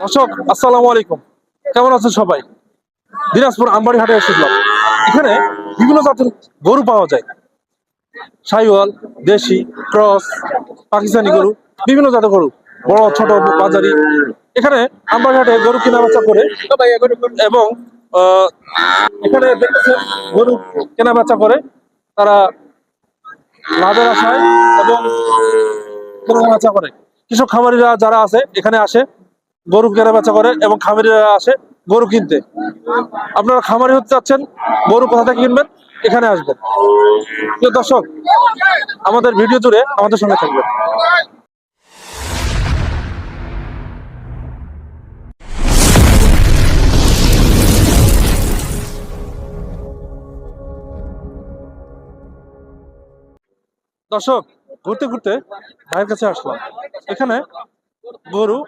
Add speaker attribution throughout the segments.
Speaker 1: দর্শক, আসসালামু আলাইকুম। কেমন আছেন সবাই? দিনাজপুর আমবাড়ি হাটে এসেছিলাম এখানে বিভিন্ন জাতের গরু পাওয়া যায়। সাইওয়াল, দেশি, ক্রস, পাকিস্তানি গরু, বিভিন্ন জাতের গরু, বড়, ছোট, বাজারি। এখানে আমবাড়ি হাটে গরু কেনা বেচা করে এবং এখানে গরু কেনা বেচা করে। তারা লাভের আশায় এবং গরু বেচা করে। কৃষক খামারিরা যারা আছে, এখানে আসে। গরু কেনা বেচা করে এবং খামারিরা আসে গরু কিনতে। আপনারা খামারি হতে চাচ্ছেন, গরু কোথা থেকে কিনবেন? এখানে আসবেন। দর্শক, আমাদের ভিডিও জুড়ে আমাদের সঙ্গে থাকবেন। দর্শক, ঘুরতে ঘুরতে ভাইয়ের কাছে আসলাম। এখানে গরু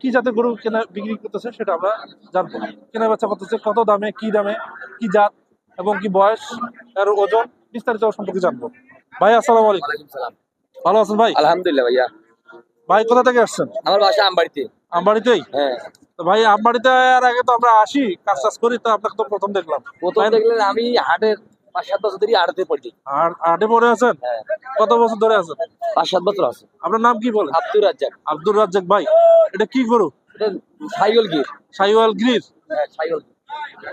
Speaker 1: কি জাতের গরু কেনা বিক্রি করতেছে সেটা আমরা জানব। কেনা বেচা করতেছে কত দামে কি দামে কি জাত এবং কি বয়স আর ওজন বিস্তারিত সম্পর্কে জানব। ভাই আসসালাম আলাইকুম। ভালো আছেন ভাই?
Speaker 2: আলহামদুলিল্লাহ ভাইয়া।
Speaker 1: ভাই কোথা থেকে আসছেন?
Speaker 2: আমার বাসা আমবাড়িতে।
Speaker 1: আমবাড়িতেই?
Speaker 2: হ্যাঁ।
Speaker 1: তো ভাই আমবাড়িতে এর আগে তো আমরা আসি কাজ টাজ করি তো আপনাকে তো প্রথম দেখলাম।
Speaker 2: প্রথম দেখলেন আমি হাটের পাঁচ সাত বছর ধরে হাটে পড়ি।
Speaker 1: আর পড়ে আছেন?
Speaker 2: হ্যাঁ।
Speaker 1: কত বছর ধরে আছেন?
Speaker 2: পাঁচ সাত বছর আছে।
Speaker 1: আপনার নাম কি বলেন?
Speaker 2: আব্দুর রাজ্জাক।
Speaker 1: আব্দুর রাজ্জাক ভাই এটা কি গরু?
Speaker 2: এটা গির।
Speaker 1: সাইওয়াল
Speaker 2: হ্যাঁ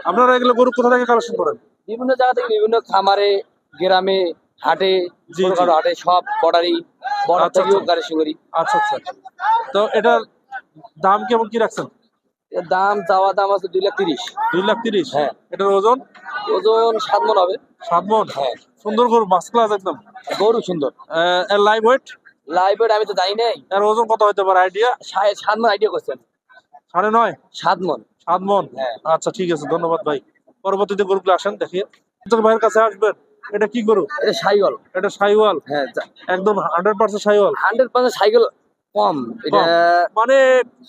Speaker 1: আপনারা এগুলো গরু কোথা থেকে কালেকশন করেন?
Speaker 2: বিভিন্ন জায়গা থেকে বিভিন্ন খামারে গ্রামে হাটে ছোটখাটো হাটে সব বর্ডারি বর্ডার
Speaker 1: আচ্ছা,
Speaker 2: থেকেও
Speaker 1: আচ্ছা।
Speaker 2: কালেকশন করি।
Speaker 1: আচ্ছা আচ্ছা। তো এটার দাম কেমন কি রাখছেন?
Speaker 2: দাম চাওয়া দাম আছে দুই লাখ তিরিশ।
Speaker 1: দুই লাখ তিরিশ।
Speaker 2: হ্যাঁ।
Speaker 1: এটার ওজন?
Speaker 2: ওজন সাত মন হবে।
Speaker 1: সাত মন?
Speaker 2: হ্যাঁ।
Speaker 1: সুন্দর গরু মাছ ক্লাস একদম।
Speaker 2: গরু সুন্দর।
Speaker 1: এর লাইভ ওয়েট
Speaker 2: লাইভ আমি তো জানি নাই।
Speaker 1: এর ওজন কত হতে পারে? আইডিয়া
Speaker 2: সাত মন আইডিয়া করছেন।
Speaker 1: সাড়ে নয়?
Speaker 2: সাত মন।
Speaker 1: সাত মন?
Speaker 2: হ্যাঁ।
Speaker 1: আচ্ছা ঠিক আছে ধন্যবাদ ভাই। পরবর্তীতে গরুগুলো আসেন দেখিয়ে ভাইয়ের কাছে আসবেন। এটা কি গরু?
Speaker 2: এটা সাইকেল
Speaker 1: এটা সাইওয়াল?
Speaker 2: হ্যাঁ
Speaker 1: একদম hundred percent Sahiwal.
Speaker 2: Hundred percent cycle কম। এটা
Speaker 1: মানে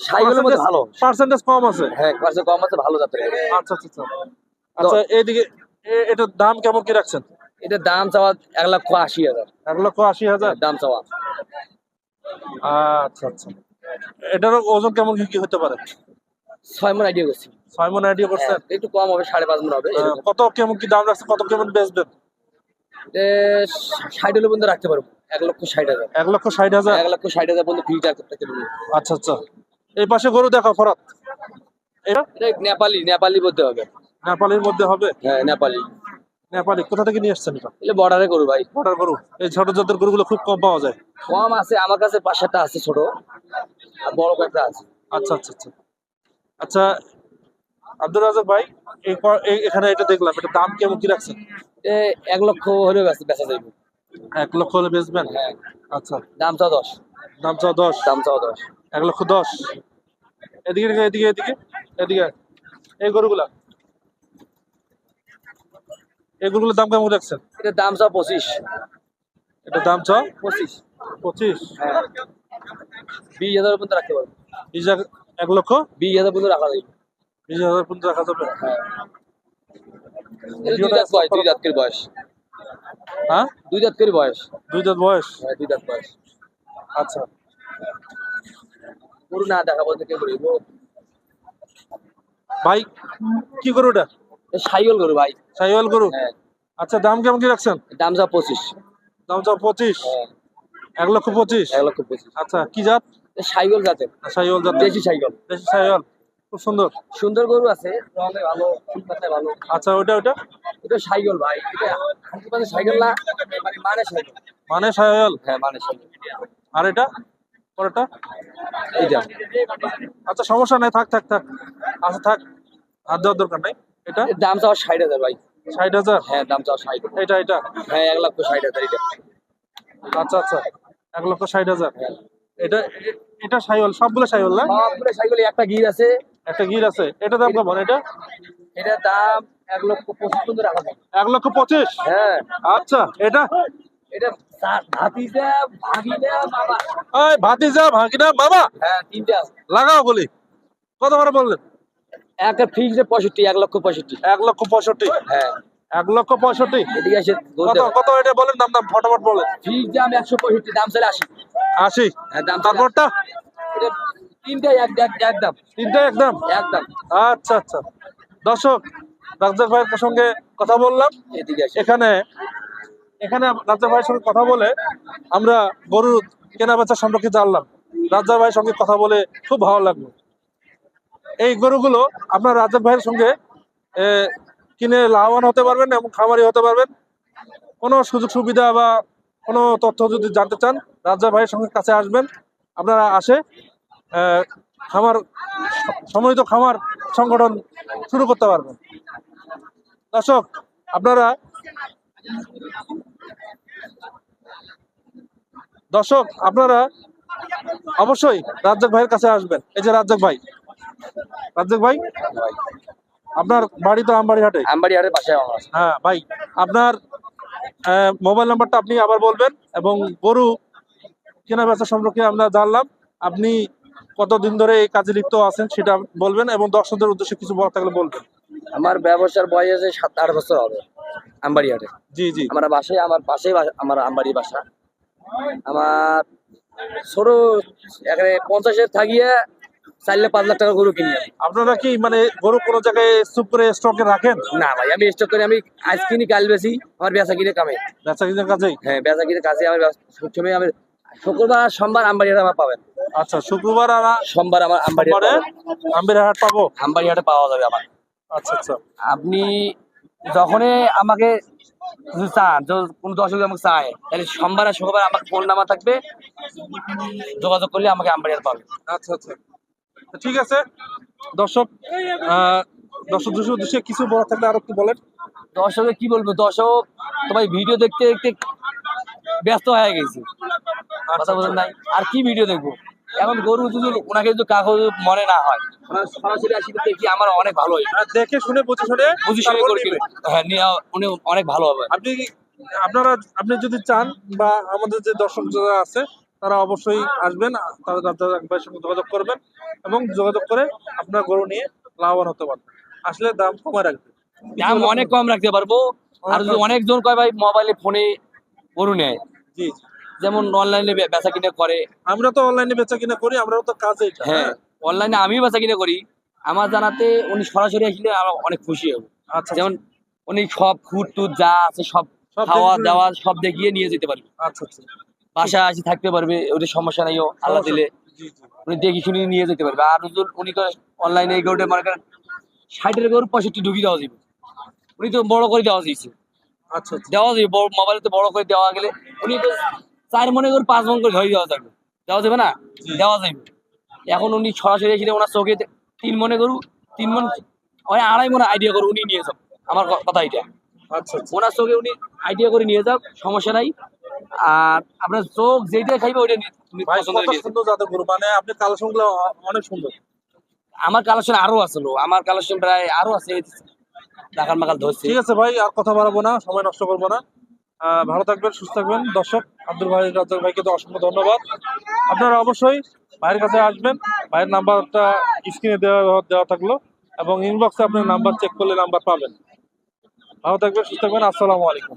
Speaker 2: সাইকেলের মধ্যে ভালো।
Speaker 1: পার্সেন্টেজ কম আছে।
Speaker 2: হ্যাঁ পার্সেন্ট কম আছে ভালো জাতের।
Speaker 1: আচ্ছা আচ্ছা আচ্ছা। আচ্ছা এইদিকে এটার দাম কেমন কি রাখছেন?
Speaker 2: এটা দাম চাওয়া এক লক্ষ আশি হাজার।
Speaker 1: এক লক্ষ আশি হাজার?
Speaker 2: দাম চাওয়া।
Speaker 1: আচ্ছা আচ্ছা। এটারও ওজন কেমন কি হতে পারে?
Speaker 2: ছয় মন আইডিয়া করছি।
Speaker 1: ছয় মন আইডিয়া করছেন?
Speaker 2: হ্যাঁ, একটু কম হবে সাড়ে পাঁচ মন হবে
Speaker 1: কত কেমন কি দাম রাখছে কত কেমন বেচবেন?
Speaker 2: ষাট হলে পর্যন্ত রাখতে পারব এক লক্ষ ষাট হাজার।
Speaker 1: এক লক্ষ ষাট হাজার?
Speaker 2: এক লক্ষ ষাট হাজার পর্যন্ত ফ্রিজ রাখতে
Speaker 1: আচ্ছা আচ্ছা। এই পাশে গরু দেখো ফরাত। এটা
Speaker 2: নেপালি নেপালি বলতে হবে।
Speaker 1: নেপালের মধ্যে হবে?
Speaker 2: হ্যাঁ নেপালি।
Speaker 1: নেপালি কোথা থেকে নিয়ে আসছেন এটা?
Speaker 2: এগুলো বর্ডারে করু ভাই।
Speaker 1: অর্ডার গরু। এই ছোট জাতের গরুগুলো খুব কম পাওয়া যায়।
Speaker 2: কম আছে আমার কাছে পাঁচশোটা আছে ছোট আর বড় কয়েকটা আছে।
Speaker 1: আচ্ছা আচ্ছা আচ্ছা। আচ্ছা আব্দুল রাজাক ভাই এখানে এটা দেখলাম এটা দাম কেমন কি রাখছেন?
Speaker 2: এ এক লক্ষ হলে বেচা বেচা যাইব।
Speaker 1: এক লক্ষ হলে বেচবেন?
Speaker 2: হ্যাঁ।
Speaker 1: আচ্ছা।
Speaker 2: দাম চাও দশ।
Speaker 1: দাম চাও দশ?
Speaker 2: দাম চাও দশ।
Speaker 1: এক লক্ষ দশ। এদিকে এদিকে এদিকে। এদিকে। এই গরুগুলা? এই গরুগুলোর দাম কেমন রাখছেন
Speaker 2: এটার দাম চাও পঁচিশ।
Speaker 1: এটা দাম চাও?
Speaker 2: পঁচিশ।
Speaker 1: পঁচিশ।
Speaker 2: হ্যাঁ। বিশ হাজার পর্যন্ত রাখতে পারব।
Speaker 1: বিশ হাজার- এক লক্ষ?
Speaker 2: বিশ হাজার পর্যন্ত রাখা যাবে।
Speaker 1: বিশ হাজার পর্যন্ত রাখা যাবে?
Speaker 2: হ্যাঁ। দুই দাঁত বয়স দুই দাঁত করে বয়স।
Speaker 1: হ্যাঁ?
Speaker 2: দুই দাঁত করে বয়স।
Speaker 1: দুই দাঁত বয়স?
Speaker 2: হ্যাঁ দুই দাঁত বয়স।
Speaker 1: আচ্ছা।
Speaker 2: গরু না দেখা কে করিব
Speaker 1: ভাই কি গরু এটা?
Speaker 2: সাইকেল গরু ভাই।
Speaker 1: সাইওয়াল গরু?
Speaker 2: হ্যাঁ।
Speaker 1: আচ্ছা দাম কেমন কি রাখছেন?
Speaker 2: দাম চাও পঁচিশ।
Speaker 1: দাম চাও পঁচিশ?
Speaker 2: হ্যাঁ।
Speaker 1: এক লক্ষ পঁচিশ?
Speaker 2: এক লক্ষ পঁচিশ।
Speaker 1: আচ্ছা কি জাত?
Speaker 2: সাইকেল জাতের।
Speaker 1: সাইওয়াল জাত
Speaker 2: দেশি সাইকেল
Speaker 1: দেশি সাইওয়াল। খুব সুন্দর।
Speaker 2: সুন্দর গরু আছে। রঙে ভালো ফুল পাতায় ভালো।
Speaker 1: আচ্ছা ওটা ওটা
Speaker 2: এটা সাইকেল ভাই। এটা পার্সেন্ট সাইকেল না মানে মানে সাইকেল
Speaker 1: মানে সাইওয়াল?
Speaker 2: হ্যাঁ মানে সাইকেল
Speaker 1: আর এটা? পরেরটা?
Speaker 2: এইটা।
Speaker 1: আচ্ছা সমস্যা নাই থাক থাক থাক। আচ্ছা থাক। হাত দেওয়ার দরকার নাই। এটা?
Speaker 2: দাম চাও ষাট হাজার ভাই।
Speaker 1: ষাট হাজার?
Speaker 2: হ্যাঁ দাম চাও ষাট
Speaker 1: এটা এটা?
Speaker 2: হ্যাঁ এক লক্ষ ষাট হাজার এটা।
Speaker 1: আচ্ছা আচ্ছা। এক লক্ষ ষাট হাজার?
Speaker 2: হ্যাঁ।
Speaker 1: এটা এটা সাইওয়াল সবগুলো সাইওয়াল না?
Speaker 2: সবগুলো সাইকেলে একটা গির আছে।
Speaker 1: একটা গির আছে। এটা দাম কেমন এটা?
Speaker 2: এটার দাম এক লক্ষ পঁচিশ পর্যন্ত রাখা যায়
Speaker 1: এক লক্ষ পঁচিশ?
Speaker 2: হ্যাঁ।
Speaker 1: আচ্ছা এটা?
Speaker 2: এটা ভাতিজা ভাগিনা বাবা।
Speaker 1: ওই ভাতিজা ভাগিনা বাবা?
Speaker 2: হ্যাঁ তিনটে
Speaker 1: লাগাও বলি কত করে বললেন?
Speaker 2: একটা ফিক্সড পঁয়ষট্টি এক লক্ষ পঁয়ষট্টি।
Speaker 1: এক লক্ষ পঁয়ষট্টি?
Speaker 2: হ্যাঁ।
Speaker 1: এক লক্ষ পঁয়ষট্টি?
Speaker 2: এদিকে এসে
Speaker 1: কত কত এটা বলেন দাম দাম ফটাফট বলেন।
Speaker 2: ফিক্স দাম একশো পঁয়ষট্টি দাম চলে আসি
Speaker 1: আশি?
Speaker 2: হ্যাঁ দাম
Speaker 1: তারপরটা?
Speaker 2: এটা তিনটাই এক এক একদম
Speaker 1: তিনটা একদম
Speaker 2: একদম
Speaker 1: আচ্ছা আচ্ছা। দর্শক রাজ্জাক ভাইয়ের সঙ্গে কথা বললাম।
Speaker 2: এদিকে আসে।
Speaker 1: এখানে এখানে রাজ্জাক ভাইয়ের সঙ্গে কথা বলে আমরা গরুর কেনা বেচা সম্পর্কে জানলাম। রাজ্জাক ভাইয়ের সঙ্গে কথা বলে খুব ভালো লাগল। এই গরুগুলো আপনার রাজ্জাক ভাইয়ের সঙ্গে কিনে লাভবান হতে পারবেন এবং খামারি হতে পারবেন। কোনো সুযোগ সুবিধা বা কোনো তথ্য যদি জানতে চান রাজ্জাক ভাইয়ের সঙ্গে কাছে আসবেন। আপনারা আসে খামার সম্মিলিত খামার সংগঠন শুরু করতে পারবেন। দর্শক, আপনারা দর্শক, আপনারা অবশ্যই রাজ্জাক ভাইয়ের কাছে আসবেন। এই যে রাজ্জাক ভাই। রাজ্জাক ভাই? আপনার বাড়ি তো আমবাড়ি হাটে
Speaker 2: আমবাড়ি হাটের পাশে
Speaker 1: হ্যাঁ ভাই আপনার মোবাইল নাম্বারটা আপনি আবার বলবেন এবং গরু কেনা বেচা সম্পর্কে আমরা জানলাম। আপনি কতদিন ধরে এই কাজে লিপ্ত আছেন সেটা বলবেন এবং দর্শকদের উদ্দেশ্যে কিছু বলা থাকলে বলবেন।
Speaker 2: আমার ব্যবসার বয়স আছে সাত আট বছর হবে আমবাড়ি হাটে
Speaker 1: জি জি।
Speaker 2: আমার বাসায় আমার পাশেই আমার আমবাড়ি বাসা। আমার ছোট এখানে পঞ্চাশের থাকিয়ে চাইলে পাঁচ লাখ টাকা গরু কিনি
Speaker 1: আপনারা কি মানে গরু কোনো জায়গায় স্তূপ করে স্টকে রাখেন?
Speaker 2: না ভাই আমি স্টক করে আমি আজ কিনি কাল বেশি আমার বেচা কিনে কামে
Speaker 1: বেচা কিনার কাজেই?
Speaker 2: হ্যাঁ বেচা কিনে কাছে আমার সবসময় আমি শুক্রবার আর সোমবার আমবাড়ি হাটে আমার পাবেন।
Speaker 1: আচ্ছা শুক্রবার আর
Speaker 2: সোমবার আমার আমবাড়ি।
Speaker 1: আম্বির হাট পাবো?
Speaker 2: আমবাড়ি হাটে পাওয়া যাবে আমার।
Speaker 1: আচ্ছা আচ্ছা।
Speaker 2: আপনি যখনই আমাকে চান কোনো দর্শক আমাকে চায় তাহলে সোমবার আর শুক্রবার আমার ফোন নাম্বার থাকবে। যোগাযোগ করলে আমাকে আমবাড়ি হাটে পাবে।
Speaker 1: আচ্ছা আচ্ছা। ঠিক আছে? দর্শক দর্শক দর্শক উদ্দেশ্যে কিছু বলা থাকলে আরও একটু বলেন।
Speaker 2: দর্শকে কি বলব? দর্শক তোমার ভিডিও দেখতে দেখতে ব্যস্ত হয়ে গেছি। কথা বলেন নাই। আর কি ভিডিও দেখব? এখন গরু যদি ওনাকে যদি কাগজ মনে না হয় সরাসরি আসি দেখি আমার অনেক ভালো হয়?
Speaker 1: দেখে শুনে বুঝে শুনে
Speaker 2: বুঝি শুনে করে হ্যাঁ নিয়ে উনি অনেক ভালো হবে।
Speaker 1: আপনি আপনারা আপনি যদি চান বা আমাদের যে দর্শক যারা আছে তারা অবশ্যই আসবেন তারা রাজ্জাক ভাইয়ের সঙ্গে যোগাযোগ করবেন এবং যোগাযোগ করে আপনার গরু নিয়ে লাভবান হতে পারবেন। আসলে দাম কমে রাখবে।
Speaker 2: দাম অনেক কম রাখতে পারব। আর যদি অনেকজন কয় ভাই মোবাইলে ফোনে গরু নেয়?
Speaker 1: জি।
Speaker 2: যেমন অনলাইনে বেচা কিনে করে।
Speaker 1: আমরা তো অনলাইনে বেচা কিনা করি আমরাও তো কাজে এটা,
Speaker 2: হ্যাঁ অনলাইনে আমিও বেচা কিনে করি। আমার জানাতে উনি সরাসরি আসলে আমরা অনেক খুশি হব।
Speaker 1: আচ্ছা
Speaker 2: যেমন উনি সব ফুড টুড যা আছে সব
Speaker 1: সব
Speaker 2: খাওয়া দাওয়া সব দেখিয়ে নিয়ে যেতে পারবে
Speaker 1: আচ্ছা আচ্ছা।
Speaker 2: বাসায় আসি থাকতে পারবে ওদের সমস্যা নাই আল্লাহ দিলে উনি দেখি শুনি নিয়ে যেতে পারবে। আর উনি তো অনলাইনে এই গরুটা মনে করেন ষাটের গরু পঁয়ষট্টি ঢুকিয়ে দেওয়া যাবে। উনি তো বড় করে দেওয়া দিয়েছে
Speaker 1: আচ্ছা আচ্ছা।
Speaker 2: দেওয়া যাবে বড় মোবাইলে তো বড় করে দেওয়া গেলে উনি তো চার মনে করে পাঁচ মন করে ধরে দেওয়া যাবে। দেওয়া যাবে না? দেওয়া যাবে। এখন উনি সরাসরি এসে ওনার চোখে তিন মনে গরু তিন মন ওই আড়াই মনে আইডিয়া করে উনি নিয়ে যাও আমার কথা এটা।
Speaker 1: আচ্ছা আচ্ছা।
Speaker 2: ওনার চোখে উনি আইডিয়া করে নিয়ে যাও সমস্যা নাই। আর আপনার চোখ যেটা খাইবে ওইটা
Speaker 1: সুন্দর জাতের গরু। মানে আপনি কালেকশনগুলো অনেক সুন্দর।
Speaker 2: আমার কালেকশন আরও আছে লো। আমার কালেকশন প্রায় আরও আছে ঢাকার মাকাল ধরছে।
Speaker 1: ঠিক আছে ভাই আর কথা বাড়াবো না সময় নষ্ট করব না। ভালো থাকবেন সুস্থ থাকবেন। দর্শক আব্দুল ভাই রাজ্জাক ভাইকে তো অসংখ্য ধন্যবাদ। আপনারা অবশ্যই ভাইয়ের কাছে আসবেন। ভাইয়ের নাম্বারটা স্ক্রিনে দেওয়া দেওয়া থাকল। এবং ইনবক্সে আপনার নাম্বার চেক করলে নাম্বার পাবেন। ভালো থাকবেন সুস্থ থাকবেন। আসসালামু আলাইকুম।